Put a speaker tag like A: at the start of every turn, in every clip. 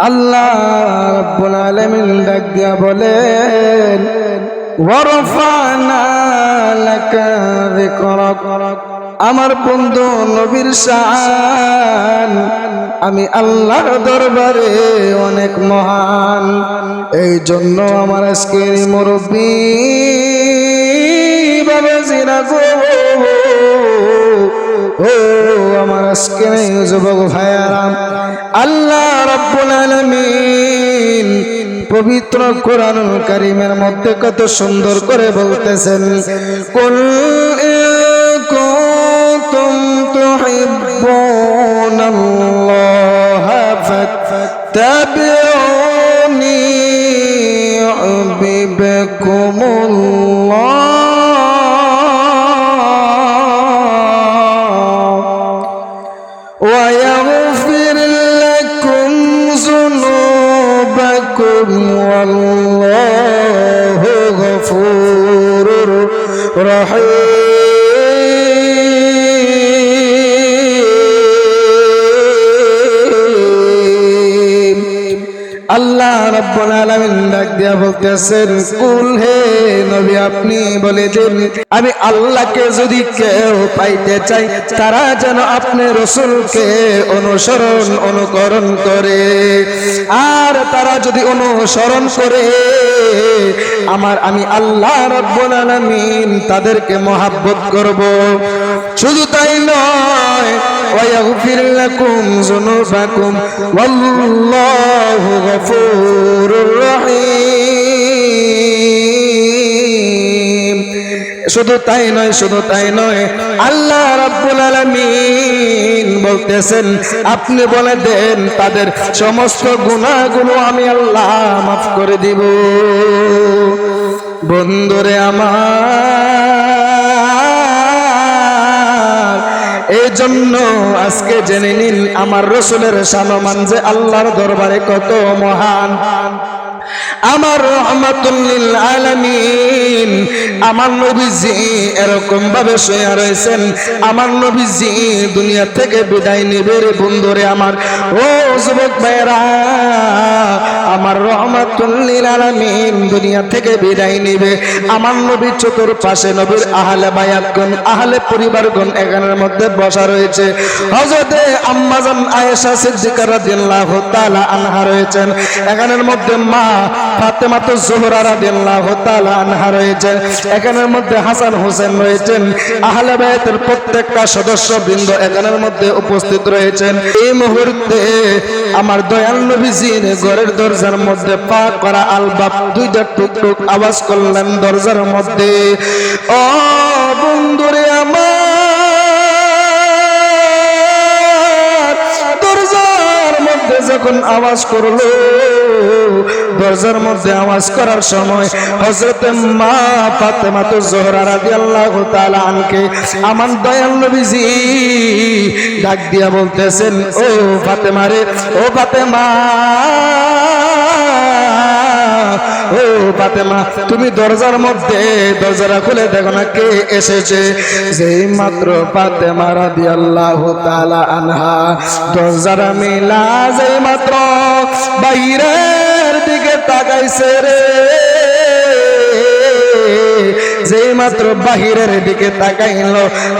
A: আল্লাহ আমার বন্ধু নবীর শান, আমি আল্লাহর দরবারে অনেক মহান। এই জন্য আমার আজকের এই মুরব্বী বাবা গো ও আমার আজকে যুবক ভাইয়ারাম আল্লাহ রাব্বুল আলামিন পবিত্র কোরআনুল কারীমের মধ্যে কত সুন্দর করে বলতেছেন, কুল কুনতুম তুহিব্বুনাল্লাহ ফাত্তাবিউনি রহিম। আল্লাহ রব্বুল আলামিন ডাক দিয়া বলতেছেন, কুল হে নবী, আপনি বলে দিন আমি আল্লাহকে যদি কেউ পাইতে চাই, তারা যেন আপনি রসুলকে অনুসরণ, অনুকরণ করে। আর তারা যদি অনুসরণ করে আমার আমি আল্লাহ রাব্বুল আলামিন তাদেরকে মহাব্বত করব শুধু তাই নয় ويغفر لكم ذنوبكم والله غفور رحيم শুধু তাই নয়, শুধু তাই নয়, আল্লাহ রাব্বুল আলামিন বলতেছেন, আপনি বলে দেন, তাদের সমস্ত গুনাহগুলো আমি আল্লাহ মাফ করে দিব। বন্ধুরে আমার এই জন্য আজকে জেনে নিন, আমার রসুলের সানমান যে আল্লাহর দরবারে কত মহান। আমার রহমাতুল্লিল আলামিন। আমার নবীজি এরকম ভাবে শুয়ে রয়েছেন। আমার নবীজি দুনিয়া থেকে বিদায় নেবে রে বন্ধুরে আমার। ও যুবক ভাইরা আমার রহমাতুল্লিল আলামিন দুনিয়া থেকে বিদায় নেবে। আমার নবীর চতুর্পাশে নবীর আহলে বায়াতগণ, আহলে পরিবারগণ এখানের মধ্যে বসা রয়েছে। হযরতে আম্মাজান আয়েশা সিদ্দিকা রাদিয়াল্লাহু তাআলা আনহা রয়েছেন। এখানের মধ্যে মা ফাতেমা তো জোহরা রাদিয়াল্লাহু তাআলা আনহা রয়েছেন। এখানের মধ্যে হাসান হোসেন রয়েছেন। আহলে বায়াতের প্রত্যেকটা সদস্য বৃন্দ এখানের মধ্যে উপস্থিত রয়েছেন। এই মুহূর্তে আমার দয়াল নবীজির ঘরের দরজার মধ্যে পা করা আলবাব দুইটা টুকটুক আওয়াজ করলেন দরজার মধ্যে। ও বন্ধুরে আমার, দরজার মধ্যে যখন আওয়াজ করল দরজার মধ্যে আওয়াজ করার সময় হজরত মা ফাতেমা তো জোহরা রাজি আল্লাহ আনকে আমার দয়াল নবীজি ডাক দিয়া বলতেছেন, ও ফাতেমা রে, ও ফাতেমা। ও ফাতেমা, তুমি দরজার মধ্যে দরজাটা খুলে দেখো না কে এসেছে? যেই মাত্র ফাতেমা রাদিয়াল্লাহু তাআলা আনহা, দরজাটা মিলা যেই মাত্র বাইরের দিকে তাকাইছে রে। যেই মাত্র বাহিরের দিকে তাকাইল,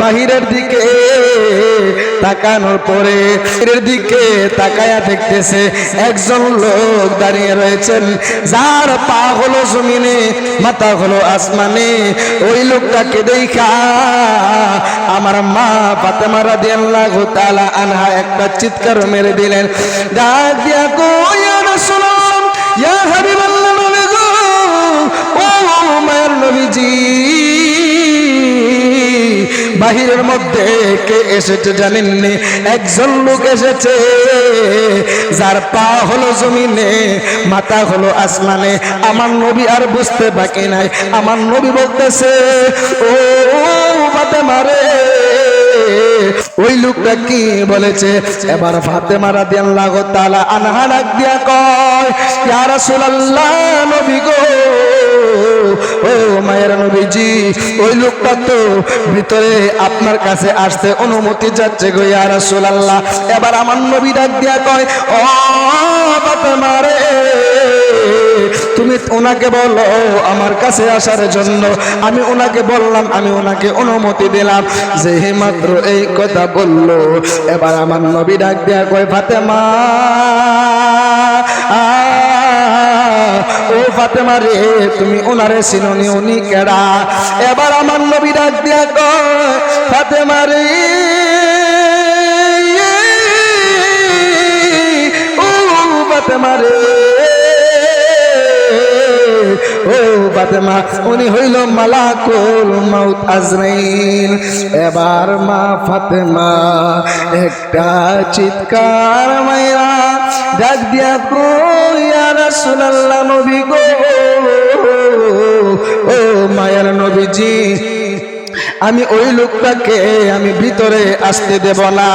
A: বাহিরের দিকে তাকানোর পরে বাহিরের দিকে তাকায়া দেখতেছে একজন লোক দাঁড়িয়ে রয়েছেন। যার পা হলো জমিনে, মাথা হলো আসমানে। ওই লোকটাকে দেখা আমার মা ফাতেমা রাদিয়াল্লাহু তাআলা আনহা একটা চিৎকার মেরে দিলেন। ডাক দিয়া কো ইয়া হাবিবাল্লাহ গো, ও মায়ের নবীজি। বাহিরের মধ্যে কে এসেছে জানেননি? একজন লোক এসেছে, যার পা হলো জমিনে, মাথা হলো আসমানে। আমার নবী আর বুঝতে বাকি নাই। আমার নবী বলতেছে, ও মাতে রে ওই লোকটা কি বলেছে? এবার ফাতেমা রাদিয়াল্লাহু তাআলা আনহা ডাক দিয়া কয়, ইয়া রাসূলুল্লাহ, নবী গো, ও মায়ের নবীজি, ওই লোকটা তো ভিতরে আপনার কাছে আসতে অনুমতি যাচ্ছে গো, ইয়া রাসূলুল্লাহ। এবার আমার নবী ডাক দিয়া কয়, ও তুমি ওনাকে বলো, আমার কাছে আসার জন্য আমি ওনাকে বললাম, আমি ওনাকে অনুমতি দিলাম। যে মাত্র এই কথা বলল। এবার আমার নবী ডাক দেয়া কয়, ফাতেমা ও ফাতেমা রে, তুমি ওনারে চিননি, উনি কেডা? এবার আমার নবী ডাক দিয়া কয়, ফাতেমা রে, ও ফাতেমা রে ও ফাতেমা উনি হইল মালাকুল মাউত আজরাইল। এবার মা ফাতেমা, একটা চিৎকার মাইরা ডাক দিয়া কো ইয়া রাসূলুল্লাহ নবী গো। আমি ওই লোকটাকে আমি ভিতরে আসতে দেব না।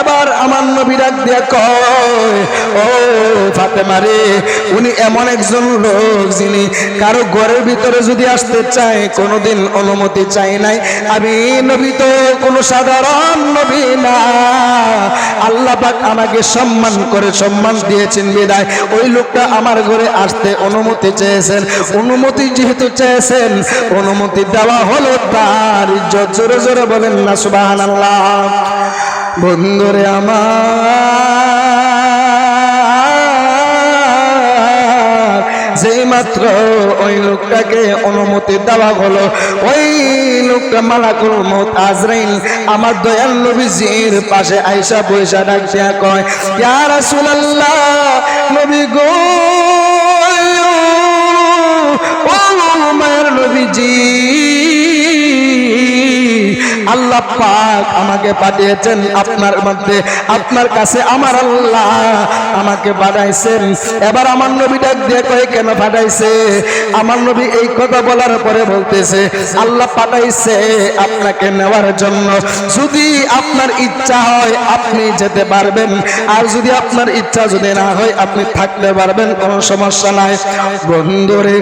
A: এবার আমার নবী ডাক কয়, ও ফাতেমা রে, উনি এমন একজন লোক যিনি কারও ঘরের ভিতরে যদি আসতে চায়, কোনোদিন অনুমতি চাই নাই। আমি নবী তো কোনো সাধারণ নবী না। আল্লাহ পাক আমাকে সম্মান করে সম্মান দিয়েছেন বিদায়। ওই লোকটা আমার ঘরে আসতে অনুমতি চেয়েছেন। অনুমতি যেহেতু চেয়েছেন, অনুমতি দেওয়া হলো তার। ইজ্জত জোরে জোরে বলেন না সুবাহান আল্লাহ বন্ধুরে আমার, যেই মাত্র ওই লোকটাকে অনুমতি দেওয়া হলো, ওই লোকটা মালাকুল মত আমার দয়াল নবীজির পাশে আইসা পয়সা ডাক কয়, ইয়া রাসূলুল্লাহ, নবী গো ও মায়ের নবীজি। আল্লাহ পাক আমাকে পাঠিয়েছেন আপনার মধ্যে। আপনার কাছে আমার আল্লাহ আমাকে পাঠাইছেন। এবার আমার নবী ডাক দিয়ে কয়ে, কেন পাঠাইছে? আমার নবী এই কথা বলার পরে বলতেছে, আল্লাহ পাঠাইছে আপনাকে নেওয়ার জন্য। যদি আপনার ইচ্ছা হয় আপনি যেতে পারবেন। আর যদি আপনার ইচ্ছা যদি না হয় আপনি থাকতে পারবেন, কোনো সমস্যা নাই। বন্ধুরে,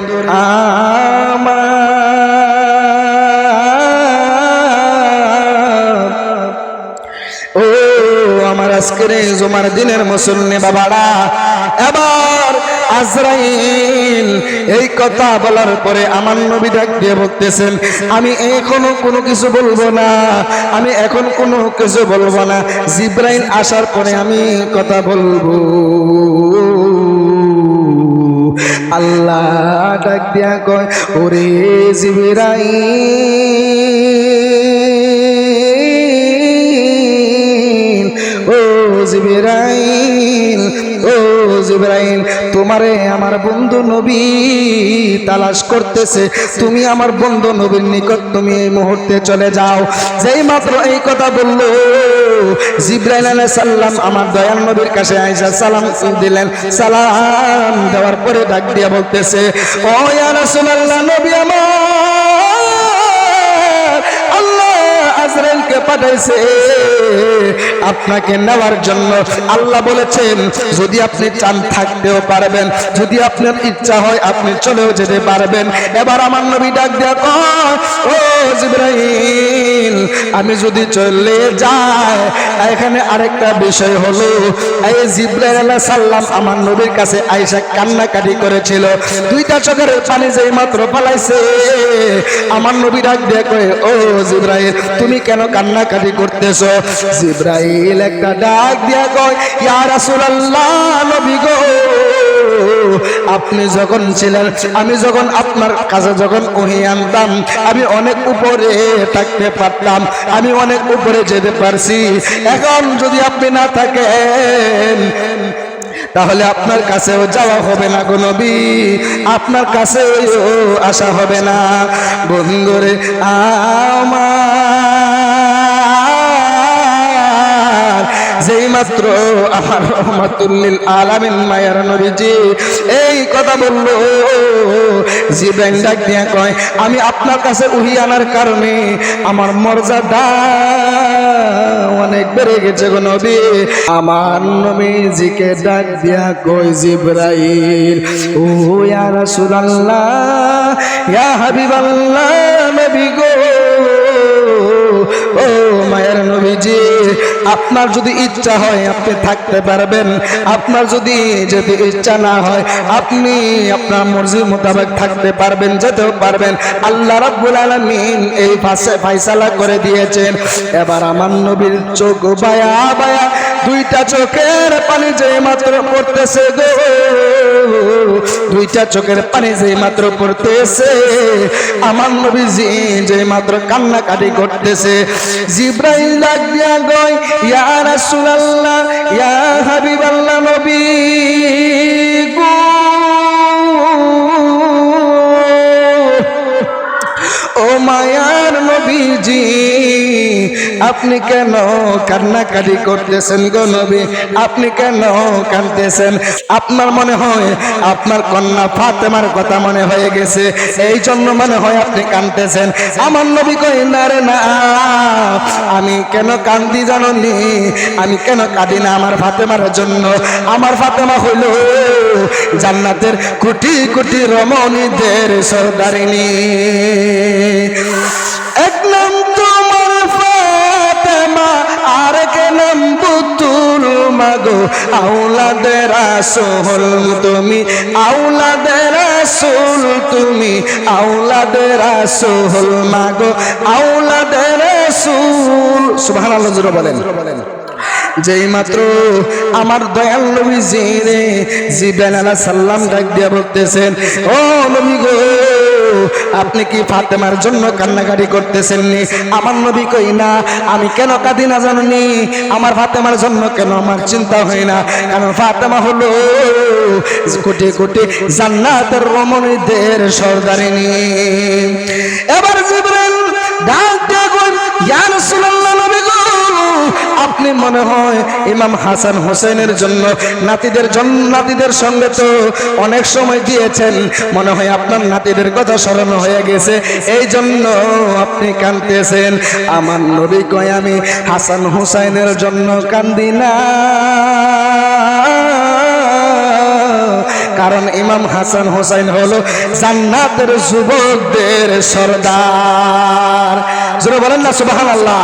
A: আমার আজকের জুমার দিনের মুসল্লি বাবারা, এবার আজরাইল এই কথা বলার পরে আমার নবী ডাক দিয়ে বলতেছেন, আমি এখনও কোনো কিছু বলব না, আমি এখন কোনো কিছু বলব না। জিব্রাইল আসার পরে আমি কথা বলব। আল্লাহ ডাক দিয়া কয়, ওরে জিবিরাইল। জিবিরাইল, ও জিব্রাইল, তোমারে আমার বন্ধু নবী তালাশ করতেছে। তুমি আমার বন্ধু নবীর নিকট তুমি এই মুহূর্তে চলে যাও। যেই মাত্র এই কথা বলল, জিব্রাইল আলাইহিস সালাম আমার দয়াল নবীর কাছে আইসা সালাম দিলেন। সালাম দেওয়ার পরে ডাক দিয়া বলতেছে, ও ইয়া রাসূলুল্লাহ, নবী আমার আল্লাহ আজরাইলকে পাঠাইছে। আপনাকে নেওয়ার জন্য আল্লাহ বলেছেন, যদি আপনি চান থাকতেও পারবেন, যদি আপনার ইচ্ছা হয় আপনি চলেও যেতে পারবেন। এবার আমার নবী ডাক দেয়া ও জিব্রাইল, আমি যদি চলে যাই, এখানে আরেকটা বিষয় হলো, এই জিব্রাইল আলাইহিস সালাম আমার নবীর কাছে আয়েশা কান্নাকাটি করেছিল। দুইটা চোখের পানি যেই মাত্র পালাইছে আমার নবী ডাক দিয়ে ও জিব্রাইল, তুমি কেন কান্নাকাটি করতেছো? জিব্রাইল একটা ডাক দিয়া কয়, ইয়া রাসূলুল্লাহ, নবী গো, আপনি যখন ছিলেন, আমি যখন আপনার কাছে যখন ওহি আনতাম, আমি অনেক উপরে থাকতে পারতাম, আমি অনেক উপরে যেতে পারছি। এখন যদি আপনি না থাকেন, তাহলে আপনার কাছেও যাওয়া হবে না গো নবী, আপনার কাছেও আসা হবে না। বন্ধুরে, আমার যেই মাত্র আমার রহমাতুল্লিল আলামিন মায়ার নবীজি এই কথা বলল। জিব্রাইল ডাক দিয়া কয়, আমি আপনার কাছে উহি আনার কারণে আমার মর্যাদা অনেক বেড়ে গেছে গো নবী। আমার নবীজিকে ডাক দিয়া কয়, জিব্রাইল, ও ইয়া রাসূলুল্লাহ, ইয়া হাবিবাল্লাহ, নবী গো মায়ের নবীজি, আপনার যদি ইচ্ছা হয় আপনি থাকতে পারবেন। আপনার যদি যদি ইচ্ছা না হয়, আপনি আপনার মর্জি মোতাবেক থাকতে পারবেন, যেতেও পারবেন। আল্লাহ রাব্বুল আলামিন এই পাশে ফাইসালা করে দিয়েছেন। এবার আমার নবীর চোখ বায়া বায়া দুইটা চোখের পানি যে মাত্র পড়তেছে গো। দুইটা চোখের পানি যে মাত্র পড়তেছে, আমার নবীজি যে মাত্র কান্নাকাটি করতেছে, জিব্রাইল ডাক দিয়া গয় ইয়া রাসূলুল্লাহ, ইয়া হাবিবাল্লাহ নবী, গো ও মায়ার নবীজি আপনি কেন কান্নাকাটি করতেছেন গো নবী? আপনি কেন কাঁদতেছেন? আপনার মনে হয় আপনার কন্যা ফাতেমার কথা মনে হয়ে গেছে। এই জন্য মনে হয় আপনি কাঁদতেছেন। আমার নবী কই না রে, না। আমি কেন কান্দি জানি আমি কেন কাঁদি না আমার ফাতেমার জন্য? আমার ফাতেমা হইল জান্নাতের কোটি কোটি রমণীদের সর্দারিনী। মাগো আউলাদের আসল তুমি আউলাদের আসল তুমি আউলাদের আসল মাগো আউলাদের আসল সুবহানাল্লাহ, জোরে বলেন। যেই মাত্র আমার দয়াল নবী জিরে জিবেন আলা সাল্লাম ডাক দিয়া বলতেছেন, ও নবী গো আপনি কি ফাতেমার জন্য কান্নাকাটি করতেছেন নি আমার নবী কই না? আমি কেন কাঁদি না জানি আমার ফাতেমার জন্য কেন আমার চিন্তা হয় না? কারণ ফাতেমা হলো কোটি কোটি জান্নাতের রমণীদের সর্দারিনী। এবার জিবরাইল ডাক দিয়া কই, ইয়া রাসূলুল্লাহ, নবী আপনি মনে হয় ইমাম হাসান হোসেনের জন্য, নাতিদের জন্য নাতিদের সঙ্গে তো অনেক সময় দিয়েছেন মনে হয় আপনার নাতিদের কথা স্মরণ হয়ে গেছে। এই জন্য আপনি কাঁদতেছেন, আমার নবী কয়, আমি হাসান হোসেনের জন্য কান্দি না। কারণ ইমাম হাসান হোসেন হলো জান্নাতের যুবকদের সর্দার। বলেন না সুবাহান আল্লাহ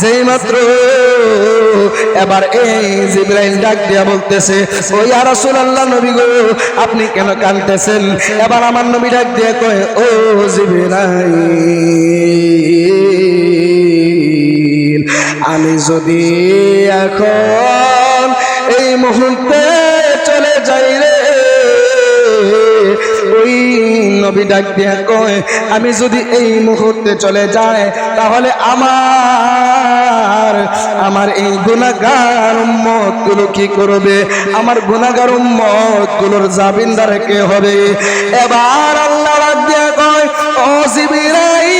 A: যেই মাত্র এবার এই জিব্রাইল ডাক দিয়া বলতেছে, ও ইয়া রাসূলুল্লাহ নবী গো, আপনি কেন কাঁদতেছেন? এবার আমার নবী ডাক দিয়ে কয়, ও জিব্রাইল, আমি যদি এখন এই মুহূর্তে চলে যাই রে, ওই নবী ডাক দিয়া কয়, আমি যদি এই মুহূর্তে চলে যাই, তাহলে আমার আমার এই গুণাগার উম্মতগুলো কি করবে? আমার গুণাগার উম্মতগুলোর জাবিনদার কে হবে? এবার আল্লাহ ডাক দিয়া কয়, ও জিবিরাই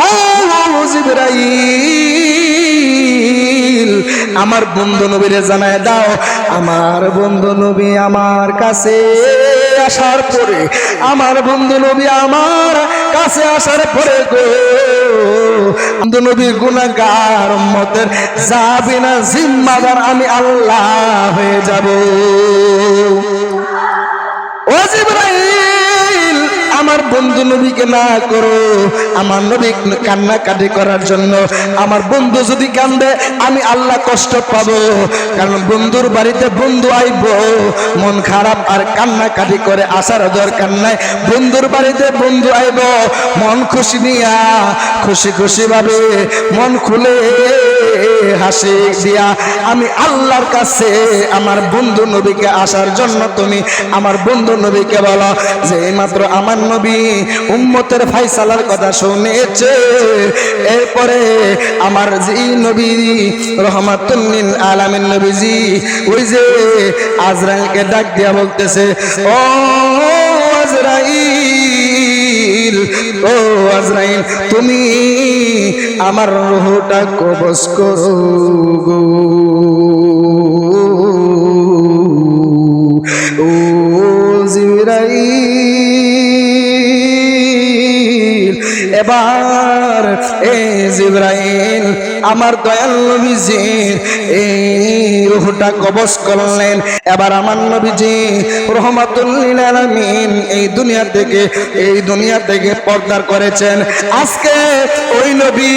A: ও জিবরাইল আমার বন্ধু নবীরে জানায় দাও, আমার বন্ধু নবী আমার কাছে আসার পরে, আমার বন্ধু নবী আমার কাছে আসার পরে গো, বন্ধু নবী গুনাহগার উম্মতের যাবে না জিম্মাদার আমি আল্লাহ হয়ে যাব। ও জিবরাইল! আমার বন্ধু নবীকে না করো, আমার নবী কান্নাকাটি করার জন্য। আমার বন্ধু যদি কান্দে, আমি আল্লাহ কষ্ট পাবো। কারণ বন্ধুর বাড়িতে বন্ধু আইব, মন খারাপ আর কান্নাকাটি করে আসার দরকার নাই। বন্ধুর বাড়িতে বন্ধু আইব, মন খুশি নিয়া, খুশি খুশি ভাবে মন খুলে হাসি দিয়া, আমি আল্লাহর কাছে আমার বন্ধু নবীকে আসার জন্য তুমি আমার বন্ধু নবীকে বলো যে মাত্র আমার নবী উম্মতের ফাইসালার কথা শুনেছে। এরপরে আমার জি নবী রহমাতুল্লিন আলামিন নবীজি, ওই যে আজরাইলকে ডাক দিয়া বলতেছে, ও আজরাইল ও আজরাইল তুমি আমার রোহটা কবজ করো গো। ও জিবরাইল এবার এ জিবরাইল আমার দয়াল নবীজির এই রুহটা কবজ করলেন। এবার আমার নবীজি, রহমাতুল্লিল আলামিন এই দুনিয়া থেকে, এই দুনিয়া থেকে পর্দার করেছেন। আজকে ওই নবী,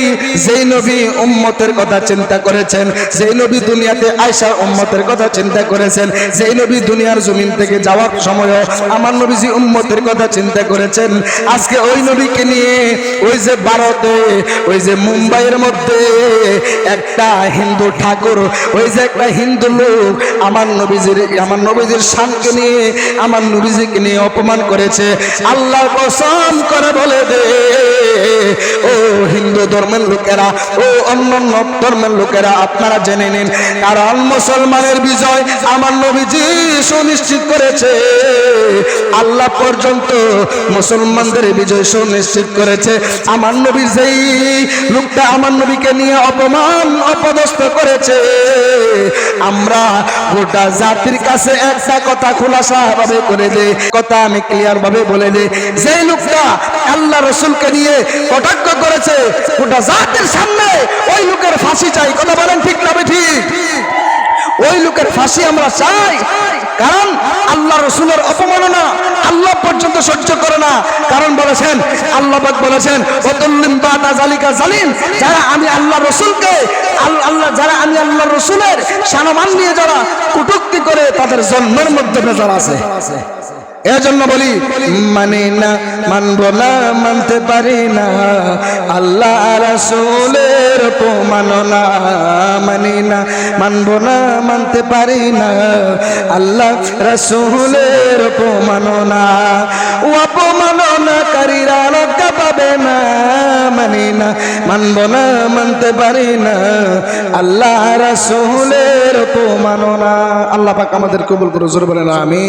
A: যেই নবী উম্মতের কথা চিন্তা করেছেন, যেই নবী দুনিয়াতে আয়সার উম্মতের কথা চিন্তা করেছেন, যেই নবী দুনিয়ার জমিন থেকে যাওয়ার সময় আমার নবীজি উম্মতের কথা চিন্তা করেছেন। আজকে ওই নবীকে নিয়ে ওই যে ভারতে, ওই যে মুম্বাইয়ের মধ্যে একটা হিন্দু ঠাকুর, ওই যে একটা হিন্দু লোক আমার নবীজির আমার নবীজির শানকে নিয়ে, আমার নবীজিকে নিয়ে অপমান করেছে। আল্লাহ কসম করে বলে দে, ও হিন্দু ধর্মের লোকেরা, ও অন্যান্য ধর্মের লোকেরা, আপনারা জেনে নিন, কারণ মুসলমানের বিজয় আমার নবীজি সুনিশ্চিত করেছে। আল্লাহ পর্যন্ত মুসলমানদের বিজয় সুনিশ্চিত করেছে। আমার নবী যেই লোকটা আমার নবীকে নিয়ে অপমান অপদস্থ করেছে। আমরা গোটা জাতির কাছে একটা কথা খোলাসা ভাবে করে দে, কথা আমি ক্লিয়ার ভাবে বলে দে। যেই লোকটা আল্লাহ রসুলকে নিয়ে কটাক্ষ করেছে, গোটা জাতির সামনে ওই লোকের ফাঁসি চাই। কথা বলেন ঠিক না ঠিক? ওই লোকের ফাঁসি আমরা চাই। কারণ আল্লাহ রসুলের অপমাননা আল্লাহ পর্যন্ত সহ্য করে না। কারণ বলেছেন, আল্লাহ বলেছেন যারা আমি আল্লাহ রসুলকে আল্লাহ যারা আমি আল্লাহ রসুলের সানমান নিয়ে যারা কুটুক্তি করে, তাদের জন্মের মধ্যে বেজার আছে। এজন্য বলি মানে না, মানব না, মানতে পারি না। আল্লাহ রাসূলের অপমাননা মানি না, মানব না, মানতে পারি না। আল্লাহ রাসূলের অপমাননা ও অপমাননাকারীরা রক্ষা পাবে না, মানি না, মানব না, মানতে পারি না। আল্লাহ রাসূলের অপমাননা আল্লাহ পাক আমাদের কবুল করে জোর বলেন আমি